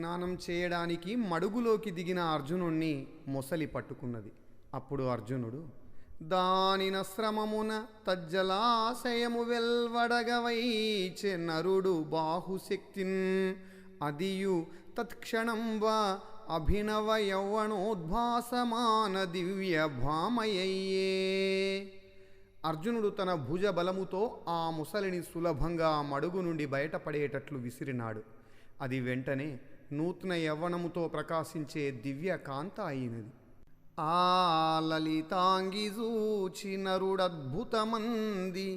స్నానం చేయడానికి మడుగులోకి దిగిన అర్జునుణ్ణి మొసలి పట్టుకున్నది. అప్పుడు అర్జునుడు దానిన శ్రమమున తజ్జలాశయము వెల్వడగవైచె నరుడు బాహుశక్తిన్ అదియు తత్క్షణం వా అభినవ యౌవనోద్భాసమాన దివ్య భామయ్యే అర్జునుడు తన భుజ బలముతో ఆ ముసలిని సులభంగా మడుగు నుండి బయటపడేటట్లు విసిరినాడు. అది వెంటనే నూతన యవ్వనముతో ప్రకాశించే దివ్య కాంత అయినది. ఆ లలితాంగి చూచి నరుడద్భుతమంది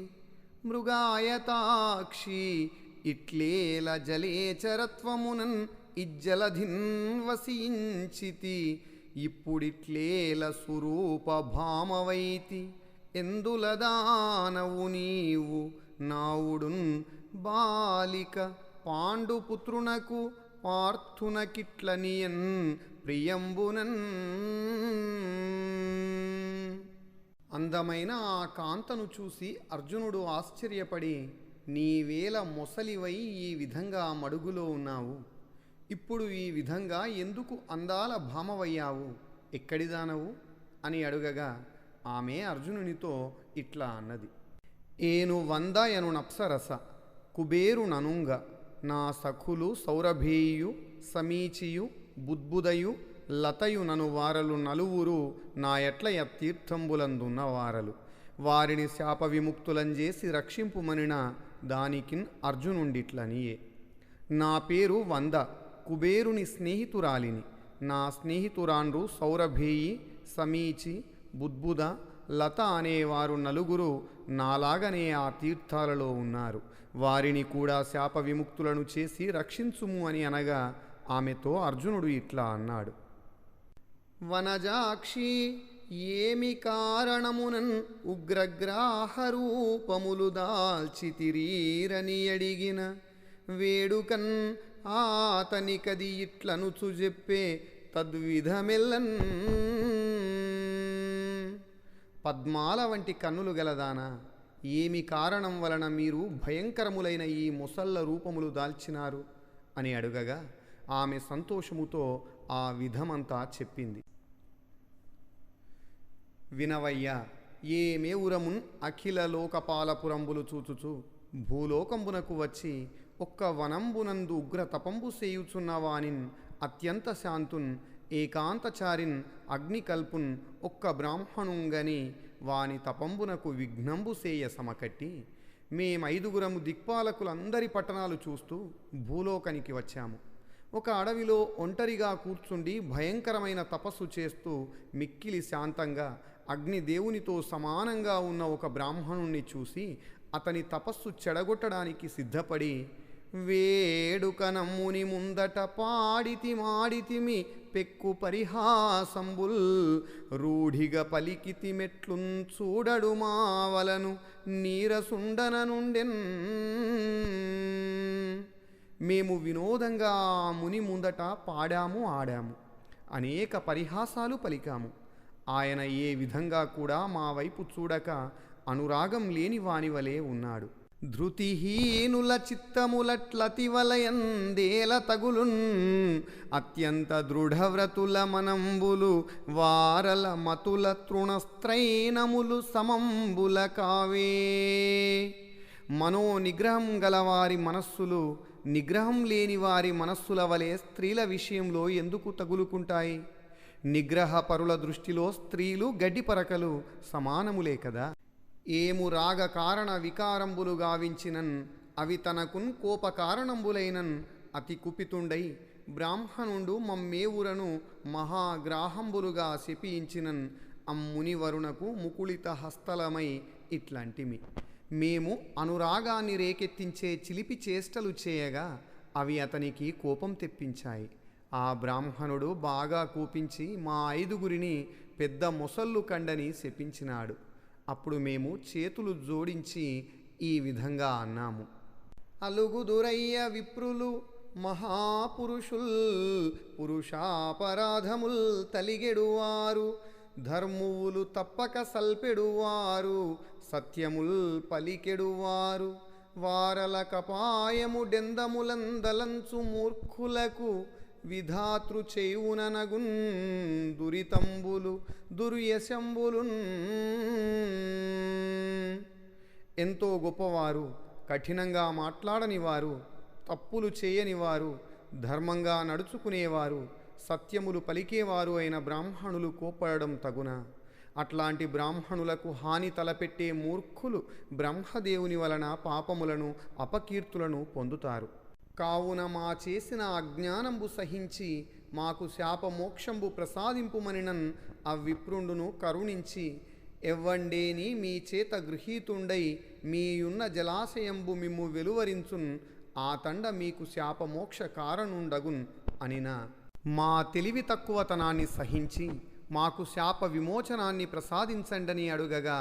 మృగాయతాక్షి ఇట్లేల జలేచరత్వమునన్ ఇజ్జలధిన్ వసించితి ఇప్పుడిట్లేల స్వరూప భామవైతి ఎందులదానవు నీవు నావుడున్ బాలిక పాండుపుత్రునకు పార్థునకిట్లనియన్ ప్రియంబునన్. అందమైన ఆ కాంతను చూసి అర్జునుడు ఆశ్చర్యపడి నీవేల మొసలివై ఈ విధంగా మడుగులో ఉన్నావు. ఇప్పుడు ఈ విధంగా ఎందుకు అందాల భామవయ్యావు? ఎక్కడిదానవు అని అడుగగా ఆమె అర్జునునితో ఇట్లా అన్నది. ఏను వందయను నప్సరస కుబేరు ననుంగ నా సఖులు సౌరభేయు సమీచియు బుద్బుదయు లతయు నను వారలు నలువురు నా ఎట్ల తీర్థంబులందున్న వారలు. వారిని శాప విముక్తులంజేసి రక్షింపుమనిన దానికిన్ అర్జునుండిట్లనియే. నా పేరు వంద కుబేరుని స్నేహితురాలిని. నా స్నేహితురాండ్రు సౌరభేయి సమీచి బుద్బుద లత అనేవారు నలుగురు నాలాగనే ఆ తీర్థాలలో ఉన్నారు. వారిని కూడా శాప విముక్తులను చేసి రక్షించుము అని అనగా ఆమెతో అర్జునుడు ఇట్లా అన్నాడు. వనజాక్షి ఏమి కారణమునన్ ఉగ్రగ్రాహరూపములు దాల్చితిరీరని అడిగిన. వేడుకన్ ఆతనికది ఇట్లనుచు చెప్పే తద్విధమెల్లన్. పద్మాల వంటి కన్నులు గలదానా? ఏమి కారణం వలన మీరు భయంకరములైన ఈ ముసళ్ళ రూపములు దాల్చినారు? అని అడుగగా ఆమె సంతోషముతో ఆ విధమంతా చెప్పింది. వినవయ్యా ఏమేవురమున్ అఖిల లోకపాలపురంబులు చూచుచు భూలోకంబునకు వచ్చి ఒక్క వనంబునందు ఉగ్ర తపంబు సేయుచున్నవానిన్ అత్యంత శాంతున్ ఏకాంతచారిన్ అగ్నికల్పున్ ఒక్క బ్రాహ్మణుంగని వాని తపంబునకు విఘ్నంబు సేయ సమకట్టి మేమైదుగురము దిక్పాలకులందరి పట్టణాలు చూస్తూ భూలోకానికి వచ్చాము. ఒక అడవిలో ఒంటరిగా కూర్చుండి భయంకరమైన తపస్సు చేస్తూ మిక్కిలి శాంతంగా అగ్నిదేవునితో సమానంగా ఉన్న ఒక బ్రాహ్మణుణ్ణి చూసి అతని తపస్సు చెడగొట్టడానికి సిద్ధపడి వేడుకనమ్ముని ముందట పాడితి మాడితిమి పెక్కు పరిహాసంబుల్ రూఢిగా పలికితి మెట్లున్ చూడడు మావలను నీరసుండన నుండెన్. మేము వినోదంగా ముని ముందట పాడాము ఆడాము. అనేక పరిహాసాలు పలికాము. ఆయన ఏ విధంగా కూడా మా వైపు చూడక అనురాగం లేని వానివలే ఉన్నాడు. ధృతిహీనుల చిత్తములట్లతివలయందేల తగులున్ అత్యంత దృఢవ్రతుల మనంబులు వారల మతుల తృణస్త్రైనములు సమంబుల కావే. మనో నిగ్రహం గలవారి మనస్సులు నిగ్రహం లేని వారి మనస్సుల వలె స్త్రీల విషయంలో ఎందుకు తగులుకుంటాయి? నిగ్రహ పరుల దృష్టిలో స్త్రీలు గడ్డిపరకలు సమానములే కదా? ఏము రాగ కారణ వికారంబులు గావించినన్ అవి తనకున్ కోప కారణంబులైనన్ అతి కుపితుండై బ్రాహ్మణుండు మమ్మేవురను మహాగ్రాహంబులుగా శపించినన్ అమ్ముని వరుణకు ముకుళిత హస్తలమై ఇట్లాంటిమి. మేము అనురాగాన్ని రేకెత్తించే చిలిపి చేష్టలు చేయగా అవి అతనికి కోపం తెప్పించాయి. ఆ బ్రాహ్మణుడు బాగా కూపించి మా ఐదుగురిని పెద్ద మొసళ్ళు కండని శపించినాడు. అప్పుడు మేము చేతులు జోడించి ఈ విధంగా అన్నాము. అలుగుదురయ్య విప్రులు మహాపురుషుల్ పురుషాపరాధముల్ తలిగెడువారు. ధర్మువులు తప్పక సల్పెడువారు సత్యముల్ పలికెడువారు. వారల కపాయము డెందములందలంచు మూర్ఖులకు విధాతృ చేయుననగున్ దురితంబులు దుర్యశంబులున్. ఎంతో గొప్పవారు కఠినంగా మాట్లాడని వారు తప్పులు చేయని వారు ధర్మంగా నడుచుకునేవారు సత్యములు పలికేవారు అయిన బ్రాహ్మణులు కోపడడం తగున. అట్లాంటి బ్రాహ్మణులకు హాని తలపెట్టే మూర్ఖులు బ్రహ్మదేవుని వలన పాపములను అపకీర్తులను పొందుతారు. కావున మా చేసిన అజ్ఞానంబు సహించి మాకు శాపమోక్షంబు ప్రసాదింపుమనినన్ అవ్విప్రుండును కరుణించి ఎవ్వండేని మీ చేత గృహీతుండై మీయున్న జలాశయంబు మిమ్ము వెలువరించున్ ఆ తండ మీకు శాపమోక్ష కారణుండగున్ అనిన. మా తెలివి తక్కువతనాన్ని సహించి మాకు శాప విమోచనాన్ని ప్రసాదించండని అడుగగా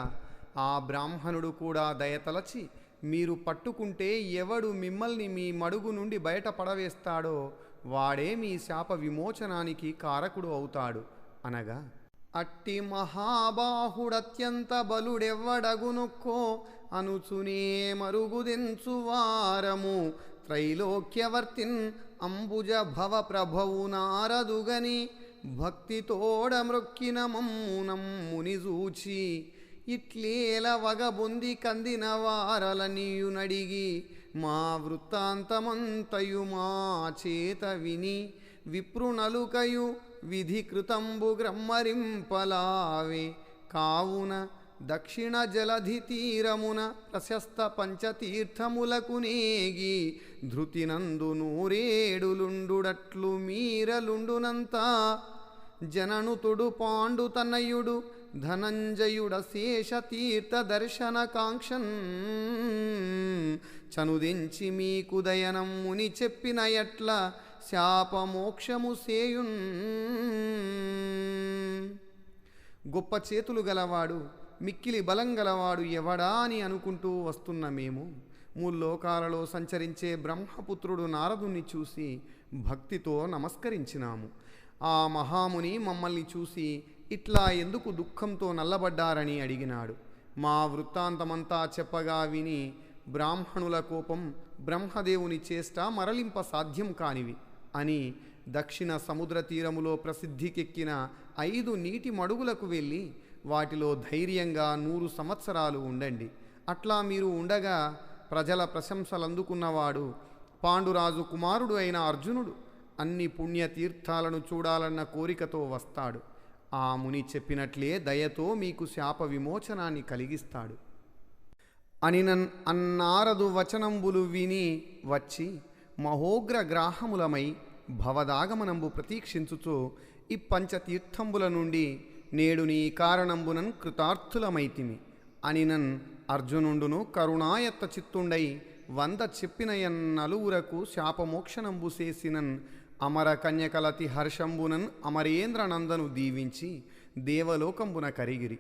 ఆ బ్రాహ్మణుడు కూడా దయతలచి మీరు పట్టుకుంటే ఎవడు మిమ్మల్ని మీ మడుగు నుండి బయట పడవేస్తాడో వాడే మీ శాప విమోచనానికి కారకుడు అవుతాడు. అనగా అట్టి మహాబాహుడత్యంత బలుడెవ్వడగునుక్కో అనుచునే మరుగుదెంచు వారము. త్రైలోక్యవర్తిన్ అంబుజ భవ ప్రభవు నారదుగని భక్తితోడ మృక్కిన మమ్మునం మునిజూచి ఇట్లేల వగబొంది కందిన వారల నీయునడిగి మా వృత్తాంతమంతయు మా చేత విని విప్రునలుకయు విధికృతంబు గ్రహ్మరింపలావే. కావున దక్షిణ జలధి తీరమున ప్రశస్త పంచతీర్థములకు నేగి ధృతినందు నూరేడులుండుడట్లు మీరలుండునంతా. జననుతుడు పాండు తనయుడు ధనంజయుడ శేష తీర్థ దర్శన కాంక్షన్ చనుదించి మీకు దయనం ముని చెప్పిన ఎట్ల శాపమోక్షము సేయున్. గొప్ప చేతులు గలవాడు మిక్కిలి బలం గలవాడు ఎవడా అని అనుకుంటూ వస్తున్న మేము మూల్లోకాలలో సంచరించే బ్రహ్మపుత్రుడు నారదుని చూసి భక్తితో నమస్కరించినాము. ఆ మహాముని మమ్మల్ని చూసి ఇట్లా ఎందుకు దుఃఖంతో నల్లబడ్డారని అడిగినాడు. మా వృత్తాంతమంతా చెప్పగా విని బ్రాహ్మణుల కోపం బ్రహ్మదేవుని చేష్ట మరలింప సాధ్యం కానివి అని దక్షిణ సముద్ర తీరములో ప్రసిద్ధికెక్కిన ఐదు నీటి మడుగులకు వెళ్ళి వాటిలో ధైర్యంగా నూరు సంవత్సరాలు ఉండండి. అట్లా మీరు ఉండగా ప్రజల ప్రశంసలందుకున్నవాడు పాండురాజు కుమారుడు అయిన అర్జునుడు. అన్ని పుణ్యతీర్థాలను చూడాలన్న కోరికతో వస్తాడు. ఆ ముని చెప్పినట్లే దయతో మీకు శాప విమోచనాన్ని కలిగిస్తాడు. అని నన్ అన్నారదు వచనంబులు విని వచ్చి మహోగ్ర గ్రాహములమై భవదాగమనంబు ప్రతీక్షించుచు ఈ పంచతీర్థంబుల నుండి నేడు నీ కారణంబునన్ కృతార్థులమైతిమి అనినన్ అర్జునుండును కరుణాయత్త చిత్తుండై వంద చెప్పినయన్ నలువురకు శాపమోక్షనంబు చేసినన్ అమర కన్యకలతి హర్షంబునన్ అమరేంద్రనందను దీవించి దేవలోకంబున కరిగిరి.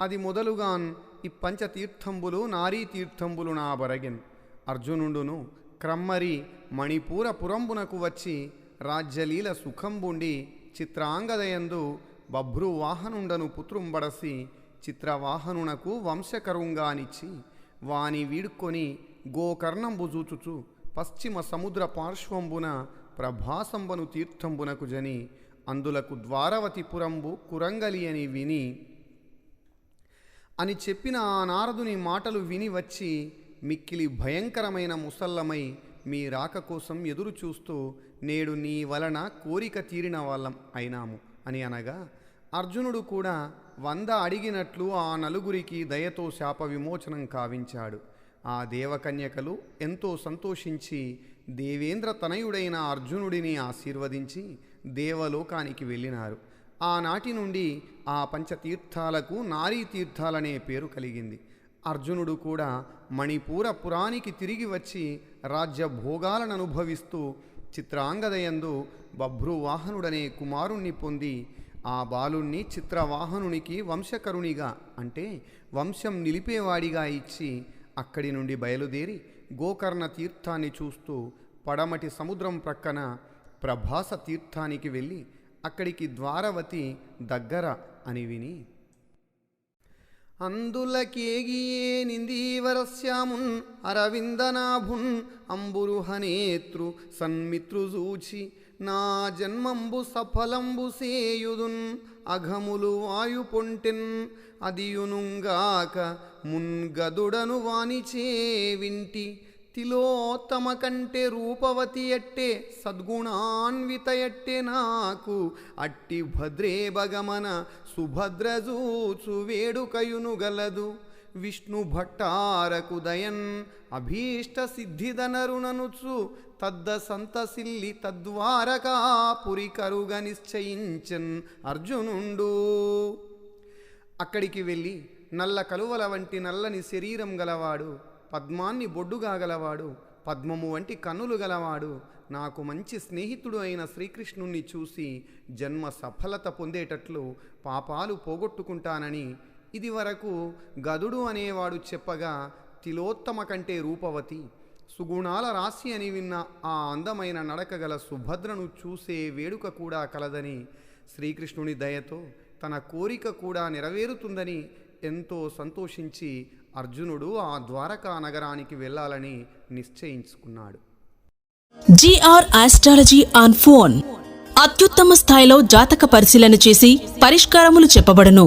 అది మొదలుగాన్ ఈ పంచతీర్థంబులు నారీ తీర్థంబులు నా బరగెన్. అర్జునుండును క్రమ్మరి మణిపూర పురంబునకు వచ్చి రాజ్యలీల సుఖంబుండి చిత్రాంగదయందు బభ్రువాహనుండను పుత్రుంబడసి చిత్రవాహనునకు వంశకరుంగానిచ్చి వాని వీడుకొని గోకర్ణంబు జూచుచు పశ్చిమ సముద్ర పార్శ్వంబున ప్రభాసంబను తీర్థంబునకు జని అందులకు ద్వారవతిపురంబు కురంగలి అని విని అని చెప్పిన ఆ నారదుని మాటలు విని వచ్చి మిక్కిలి భయంకరమైన ముసల్లమై మీ రాక కోసం ఎదురు చూస్తూ నేడు నీ వలన కోరిక తీరిన వాళ్ళం అయినాము అని అనగా అర్జునుడు కూడా వంద అడిగినట్లు ఆ నలుగురికి దయతో శాప విమోచనం కావించాడు. ఆ దేవకన్యకలు ఎంతో సంతోషించి దేవేంద్ర తనయుడైన అర్జునుడిని ఆశీర్వదించి దేవలోకానికి వెళ్ళినారు. ఆనాటి నుండి ఆ పంచతీర్థాలకు నారీ తీర్థాలనే పేరు కలిగింది. అర్జునుడు కూడా మణిపూర పురానికి తిరిగి వచ్చి రాజ్య భోగాలను అనుభవిస్తూ చిత్రాంగదయందు బభ్రువాహనుడనే కుమారుణ్ణి పొంది ఆ బాలుణ్ణి చిత్రవాహనునికి వంశకరునిగా అంటే వంశం నిలిపేవాడిగా ఇచ్చి అక్కడి నుండి బయలుదేరి గోకర్ణ తీర్థాన్ని చూస్తూ పడమటి సముద్రం ప్రక్కన ప్రభాస తీర్థానికి వెళ్ళి అక్కడికి ద్వారవతి దగ్గర అని విని. అందులకేగియేనిందీవరస్యామున్ అరవిందనాభున్ అంబురుహనేత్రు సన్మిత్రుజూచి నా జన్మంబు సఫలంబు సేయుదున్ అఘములు వాయు పొంటిన్ అదియునుంగాక మున్గదుడను వానిచే వింటి తిలోత్తమ కంటే రూపవతి ఎట్టే సద్గుణాన్విత ఎట్టే నాకు అట్టి భద్రే భగమన సుభద్రజూచు వేడుకయును గలదు విష్ణు భట్టారకు దయన్ అభీష్ట సిద్ధిదనరుననుచు తద్ద సంతసిల్లి తద్వారకా పురికరుగ నిశ్చయించన్ అర్జునుండు. అక్కడికి వెళ్ళి నల్ల కలువల వంటి నల్లని శరీరం గలవాడు పద్మాన్ని బొడ్డుగా గలవాడు పద్మము వంటి కన్నులు గలవాడు నాకు మంచి స్నేహితుడు అయిన శ్రీకృష్ణుణ్ణి చూసి జన్మ సఫలత పొందేటట్లు పాపాలు పోగొట్టుకుంటానని ఇది వరకు గదుడు అనేవాడు చెప్పగా తిలోత్తమ కంటే రూపవతి. సుగుణాల రాశి అని విన్న ఆ అందమైన నడకగల సుభద్రను చూసే వేడుక కూడా కలదని శ్రీకృష్ణుని దయతో తన కోరిక కూడా నెరవేరుతుందని ఎంతో సంతోషించి అర్జునుడు ఆ ద్వారకా నగరానికి వెళ్ళాలని నిశ్చయించుకున్నాడు. GR astrology on phone. అత్యుత్తమ స్థాయిలో జాతక పరిశీలన చేసి పరిష్కారములు చెప్పబడును.